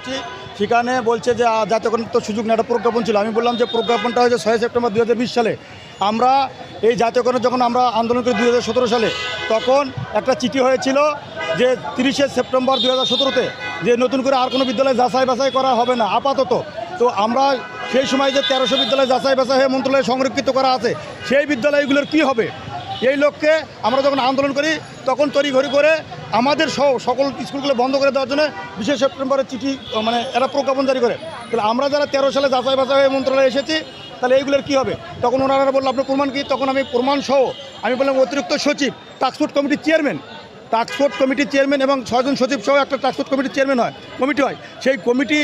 বলছি, সেখানে বলছে যে জাতীয়করণ তো সুযোগ নেই। একটা প্রজ্ঞাপন ছিল। আমি বললাম যে প্রজ্ঞাপনটা হয়েছে ছয় সেপ্টেম্বর দু হাজার বিশ সালে। আমরা এই জাতীয়করণ যখন আমরা আন্দোলন করি দু হাজার সতেরো সালে তখন একটা চিঠি হয়েছিল যে তিরিশে সেপ্টেম্বর দু হাজার যে নতুন করে আর কোনো বিদ্যালয় যাচাই বাছাই করা হবে না আপাতত। তো আমরা সেই সময় যে তেরোশো বিদ্যালয় যাচাই বাছাই হয়ে মন্ত্রণালয়ে সংরক্ষিত করা আছে সেই বিদ্যালয়গুলোর কি হবে? এই লক্ষ্যে আমরা যখন আন্দোলন করি, তখন তড়িঘড়ি করে আমাদের সহ সকল স্কুলগুলো বন্ধ করে দেওয়ার জন্য বিশে সেপ্টেম্বরের চিঠি মানে এরা প্রজ্ঞাপন জারি করে। তাহলে আমরা যারা তেরো সালে যাচাই বাছাই হয়ে মন্ত্রণালয়ে এসেছি, তাহলে এইগুলোর কী হবে? তখন ওনারা বলল, আপনার প্রমাণ কী? তখন আমি প্রমাণ সহ আমি বললাম, অতিরিক্ত সচিব টাস্কফোর্স কমিটির চেয়ারম্যান। টাস্কফোর্স কমিটির চেয়ারম্যান এবং ছয়জন সচিব সহ একটা টাস্কফোর্স কমিটির চেয়ারম্যান হয়, কমিটি হয়। সেই কমিটি,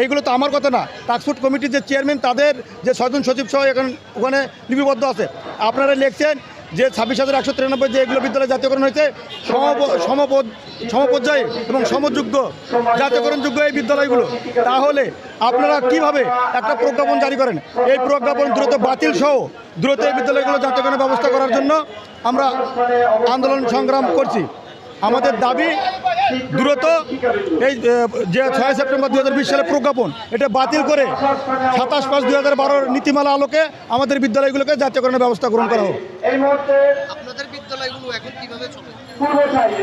এইগুলো তো আমার কথা না। টাস্কফোর্স কমিটির যে চেয়ারম্যান, তাদের যে ছয়জন সচিব সহ এখানে ওখানে লিপিবদ্ধ আছে। আপনারা লিখছেন যে ছাব্বিশ হাজার একশো তিরানব্বই যে এগুলো বিদ্যালয় জাতীয়করণ হয়েছে, সম- সমপদ সমপর্যায়ে এবং সমযোগ্য জাতীয়করণযোগ্য এই বিদ্যালয়গুলো। তাহলে আপনারা কীভাবে একটা প্রজ্ঞাপন জারি করেন? এই প্রজ্ঞাপন দ্রুত বাতিল সহ দ্রুত এই বিদ্যালয়গুলো জাতীয়করণের ব্যবস্থা করার জন্য আমরা আন্দোলন সংগ্রাম করছি। আমাদের দাবি দ্রুত এই যে ছয় সেপ্টেম্বর দু হাজার বিশ সালে প্রজ্ঞাপন, এটা বাতিল করে সাতাশ পাঁচ দু হাজার বারোর নীতিমালা আলোকে আমাদের বিদ্যালয়গুলোকে জাতীয়করণের ব্যবস্থা গ্রহণ করা হোক। আপনাদের বিদ্যালয়গুলো এখন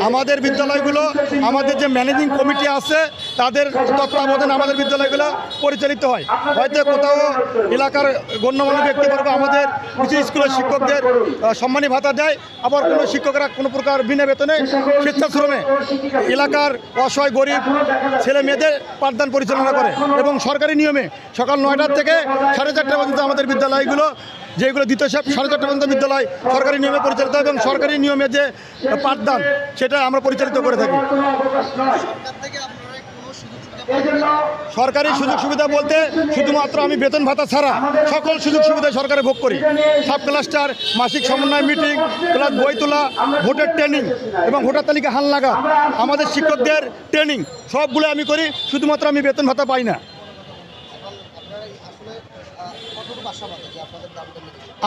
আমাদের বিদ্যালয়গুলো, আমাদের যে ম্যানেজিং কমিটি আছে, তাদের তত্ত্বাবধানে আমাদের বিদ্যালয়গুলো পরিচালিত হয়। হয়তো কোথাও এলাকার গণ্যমান্য ব্যক্তিবর্গ আমাদের কিছু স্কুলের শিক্ষকদের সম্মানী ভাতা দেয়, আবার কোনো শিক্ষকরা কোনো প্রকার বিনা বেতনে স্বেচ্ছাশ্রমে এলাকার অসহায়, গরিব ছেলে মেয়েদের পাঠদান পরিচালনা করে। এবং সরকারি নিয়মে সকাল নয়টার থেকে সাড়ে চারটা পর্যন্ত আমাদের বিদ্যালয়গুলো যেগুলো সাপ সাড়ে চারটা বিদ্যালয় সরকারি নিয়মে পরিচালিত এবং সরকারি নিয়মে যে পাঠদান, সেটা আমরা পরিচালিত করে থাকি। সরকার সুযোগ সুবিধা সরকারি বলতে শুধুমাত্র আমি বেতন ভাতা ছাড়া সকল সুযোগ সুবিধা সরকারে ভোগ করি। সাব ক্লাস্টার, মাসিক সমন্বয় মিটিং প্লাস বই তোলা, ভোটের ট্রেনিং এবং ভোটার তালিকা হাল লাগা, আমাদের শিক্ষকদের ট্রেনিং, সবগুলো আমি করি, শুধুমাত্র আমি বেতন ভাতা পাই না এখন আপনারা আসলে আহ, কতটুকু আশাবাদী যে আপনাদের দাবিটা মেনে যাবে?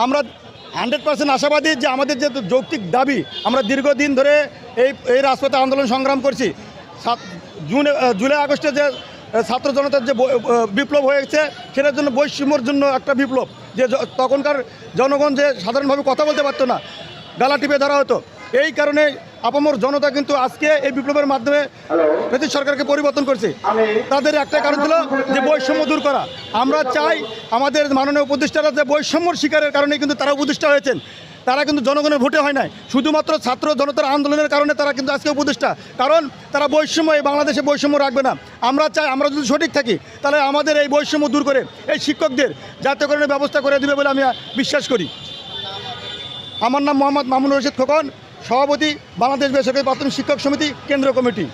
আমরা হান্ড্রেড পার্সেন্ট আশাবাদী যে আমাদের যে যৌক্তিক দাবি, আমরা দীর্ঘদিন ধরে এই এই রাজপথে আন্দোলন সংগ্রাম করছি। সাত, জুন জুলাই আগস্টে যে ছাত্র জনতার যে বিপ্লব হয়েছে, সেটার জন্য বৈষম্যর জন্য একটা বিপ্লব, যে তখনকার জনগণ যে সাধারণভাবে কথা বলতে পারতো না, গালা টিপে ধরা হতো। এই কারণে আপামর জনতা কিন্তু আজকে এই বিপ্লবের মাধ্যমে ব্রিটিশ সরকারকে পরিবর্তন করছে। তাদের একটা কারণ ছিল যে বৈষম্য দূর করা। আমরা চাই আমাদের মাননীয় উপদেষ্টারা যে বৈষম্যর শিকারের কারণে কিন্তু তারা উপদেষ্টা হয়েছেন। তারা কিন্তু জনগণের ভোটে হয় নাই। শুধুমাত্র ছাত্র জনতার আন্দোলনের কারণে তারা কিন্তু আজকে উপদেষ্টা। কারণ তারা বৈষম্য এই বাংলাদেশে বৈষম্য রাখবে না। আমরা চাই আমরা যদি সঠিক থাকি তাহলে আমাদের এই বৈষম্য দূর করে এই শিক্ষকদের জাতীয়করণের ব্যবস্থা করে দেবে বলে আমি বিশ্বাস করি। আমার নাম মোহাম্মদ মামুন রশিদ খোকন। সভাপতি বাংলাদেশ বেসরকারি প্রাথমিক শিক্ষক সমিতি কেন্দ্র কমিটি।